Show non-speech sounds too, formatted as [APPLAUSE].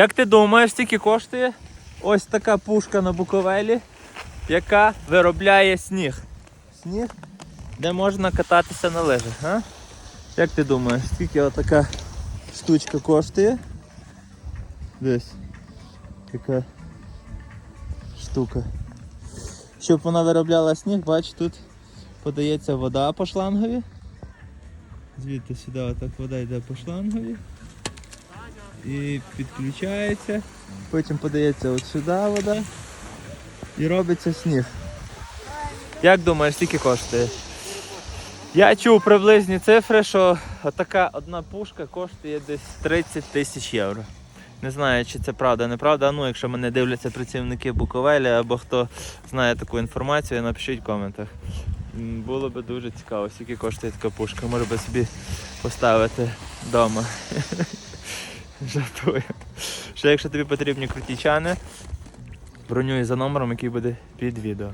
Як ти думаєш, скільки коштує ось така пушка на Буковелі, яка виробляє сніг? Сніг, де можна кататися на лижах, а? Як ти думаєш, скільки отака штучка коштує? Десь. Така штука. Щоб вона виробляла сніг, бач, тут подається вода по шлангові. Звідти сюди отак вода йде по шлангові. І підключається. Потім подається от сюди вода. І робиться сніг. Як думаєш, скільки коштує? Я чув приблизні цифри, що така одна пушка коштує десь 30 тисяч євро. Не знаю, чи це правда, неправда. Ну, якщо мене дивляться працівники Буковелі або хто знає таку інформацію, напишіть в коментах. Було би дуже цікаво, скільки коштує така пушка. Може би собі поставити вдома. [LAUGHS] Жартую. Що якщо тобі потрібні круті чани, бронюй за номером, який буде під відео.